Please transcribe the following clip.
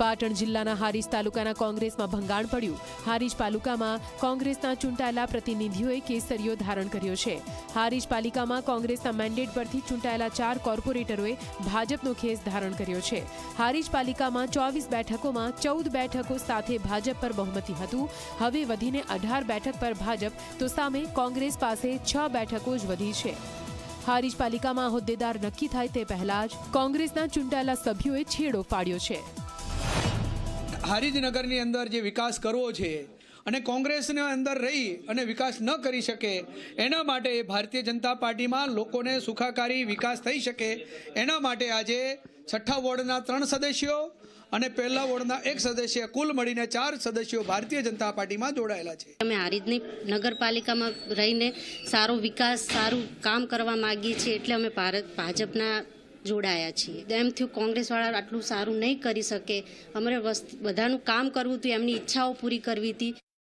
પાટણ જિલ્લાના હારીજ તાલુકાના કોંગ્રેસમાં ભંગાણ પડ્યું. હારીજ પાલિકામાં કોંગ્રેસના ચૂંટાયેલા પ્રતિનિધિઓએ કેસરીઓ ધારણ કર્યો છે. હારીજ પાલિકામાં કોંગ્રેસના મેન્ડેટ પરથી ચૂંટાયેલા ચાર કોર્પોરેટરોએ ભાજપનો ખેસ ધારણ કર્યો છે. હારીજ પાલિકામાં ચોવીસ બેઠકોમાં ચૌદ બેઠકો સાથે ભાજપ પર બહુમતી હતું. હવે વધીને અઢાર બેઠક પર ભાજપ, તો સામે કોંગ્રેસ પાસે છ બેઠકો જ વધી છે. હારીજ પાલિકામાં હોદ્દેદાર નક્કી થાય તે પહેલા જ કોંગ્રેસના ચૂંટાયેલા સભ્યોએ છેડો પાડ્યો છે. હારીજનગરની અંદર જે વિકાસ કરવો છે અને કોંગ્રેસના અંદર રહી અને વિકાસ ન કરી શકે, એના માટે ભારતીય જનતા પાર્ટીમાં લોકોને સુખાકારી વિકાસ થઈ શકે, એના માટે આજે છઠ્ઠા વોર્ડના ત્રણ સદસ્યો અને પહેલા વોર્ડના એક સદસ્ય, કુલ મળીને ચાર સદસ્યો ભારતીય જનતા પાર્ટીમાં જોડાયેલા છે. અમે હારીજની નગરપાલિકામાં રહીને સારો વિકાસ, સારું કામ કરવા માગીએ છીએ એટલે અમે ભારત, ભાજપના જોડાયા છીએ. એમ થયું કોંગ્રેસવાળા આટલું સારું નહીં કરી શકે. અમારે બધાનું કામ કરવું હતું, એમની ઈચ્છાઓ પૂરી કરવી હતી.